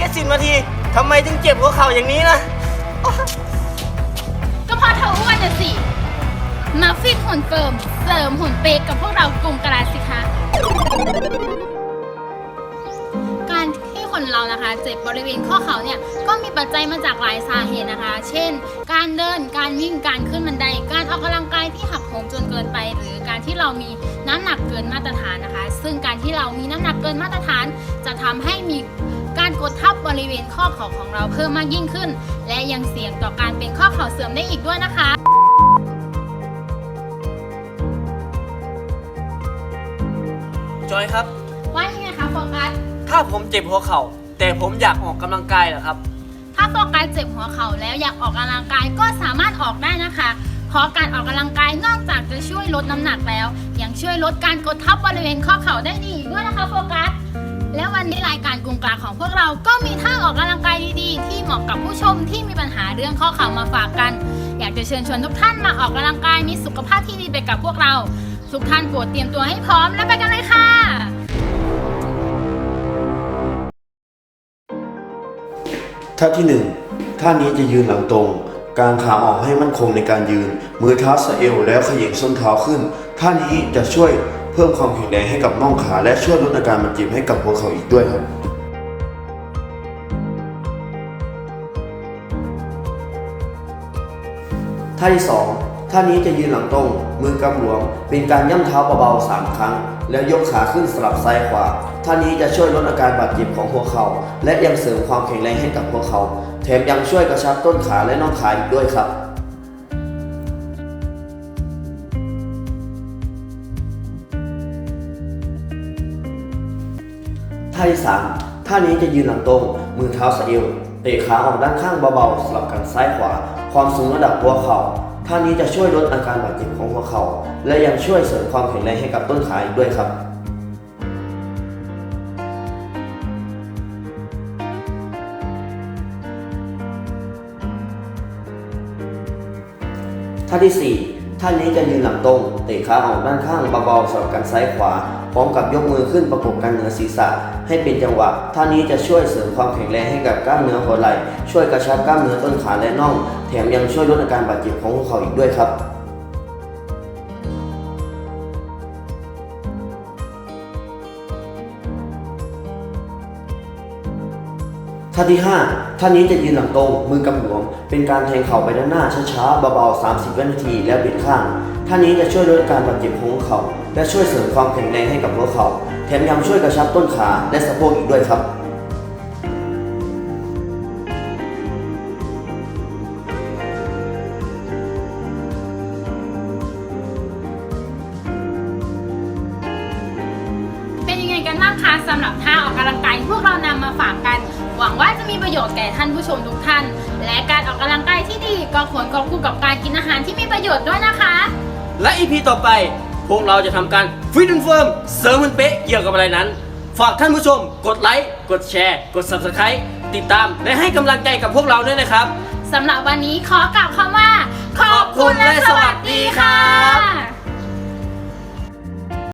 แค่สิบนาทีทำไมถึงเจ็บหัวเข่าอย่างนี้นะก็เพราะเธออ้วนน่ะสิ มาฟิตหุ่นเฟิร์ม เสริมหุ่นเป๊กกับพวกเรากลุ่มกระดาษสิคะ การที่คนเรานะคะ เจ็บบริเวณข้อเข่าเนี่ย ก็มีปัจจัยมาจากหลายสาเหตุนะคะ เช่น การเดิน การวิ่ง การขึ้นบันได การออกกำลังกายที่หักโหมจนเกินไป หรือการที่เรามีน้ำหนักเกินมาตรฐานนะคะ ซึ่งการที่เรามีน้ำหนักเกินมาตรฐาน จะทำให้มี การกดทับบริเวณข้อเข่าของเราเพิ่มมากยิ่งขึ้น และยังเสี่ยงต่อการเป็นข้อเข่าเสื่อมได้อีกด้วยนะคะจอยครับ ว่ายังไงคะโฟกัส ถ้าผมเจ็บหัวเข่า แต่ผมอยากออกกำลังกายเหรอครับ ถ้าโฟกัสเจ็บหัวเข่าแล้วอยากออกกำลังกายก็สามารถออกได้นะคะ เพราะการออกกำลังกายนอกจากจะช่วยลดน้ำหนักแล้ว ยังช่วยลดการกดทับบริเวณข้อเข่าได้ดีอีกด้วยนะคะโฟกัสและ วันนี้รายการกรุงกลางของพวกเราก็มีท่าออกกำลังกายดีๆ ที่เหมาะกับผู้ชมที่มีปัญหาเรื่องข้อเข่ามาฝากกัน อยากจะเชิญชวนทุกท่านมาออกกำลังกายมีสุขภาพที่ดีไปกับพวกเรา ทุกท่านโปรดเตรียมตัวให้พร้อมแล้วไปกันเลยค่ะท่าที่หนึ่งท่านี้จะยืนหลังตรงกางขาออกให้มั่นคงในการยืน มือเท้าสะเอวแล้วขย่งส้นเท้าขึ้น ท่านี้จะช่วย เพิ่มความแข็งแรงให้กับน่องขา และช่วยลดอาการบาดเจ็บให้กับหัวเข่าอีกด้วยครับท่าที่สองท่านี้จะยืนหลังตรง มือกำหลวมเป็นการย่ำเท้าเบาๆสามครั้ง แล้วยกขาขึ้นสลับซ้ายขวา ท่านี้จะช่วยลดอาการบาดเจ็บของหัวเข่า และยังเสริมความแข็งแรงให้กับหัวเข่า แถมยังช่วยกระชับต้นขาและน่องขาอีกด้วยครับ ท่าที่สามท่านี้จะยืนหลังตรง มือเท้าสะเอวเตะขาออกด้านข้างเบาๆสลับกันซ้ายขวา ความสูงระดับหัวเข่าท่านี้จะช่วยลดอาการบาดเจ็บของหัวเข่า และยังช่วยเสริมความแข็งแรงให้กับต้นขาอีกด้วยครับท่าที่ 4 ท่านี้จะยืนหลังตรงเตะขาออกด้านข้างเบาๆสลับกันซ้ายขวา พร้อมกับยกมือขึ้นประกบกันเหนือศีรษะ ให้เป็นจังหวะ ท่านี้จะช่วยเสริมความแข็งแรงให้กับกล้ามเนื้อหัวไหล่ ช่วยกระชับกล้ามเนื้อต้นขาและน่อง แถมยังช่วยลดอาการบาดเจ็บของหัวเข่าอีกด้วยครับ ท่าที่ 5 ท่านี้จะยืนหลังตรงมือกำหลวม เป็นการแทงเข่าไปด้านหน้าช้าๆเบาๆ 30วินาทีแล้วบิดข้าง ท่านี้จะช่วยลดการบาดเจ็บของเข่าและช่วยเสริมความแข็งแรงให้กับหัวเข่าแถมยังช่วยกระชับต้นขาและสะโพกอีกด้วยครับเป็นยังไงกันบ้างคะสำหรับท่าออกกำลังกายที่พวกเรานำมาฝากกัน หวังว่าจะมีประโยชน์แก่ท่านผู้ชมทุกท่าน และการออกกำลังกายที่ดีก็ควรควบคู่กับการกินอาหารที่มีประโยชน์ด้วยนะคะ และอีพีต่อไป พวกเราจะทำการฟิต n เฟิร์มเสริมมันเป๊ะเกี่ยวกับอะไรนั้น ฝากท่านผู้ชม กดไลค์กดแชร์ กด Subscribe ติดตามและให้กำลังใจกับพวกเราด้วยนะครับสำหรับวันนี้ขอกล่าวคำว่า ขอบคุณและสวัสดีค่ะ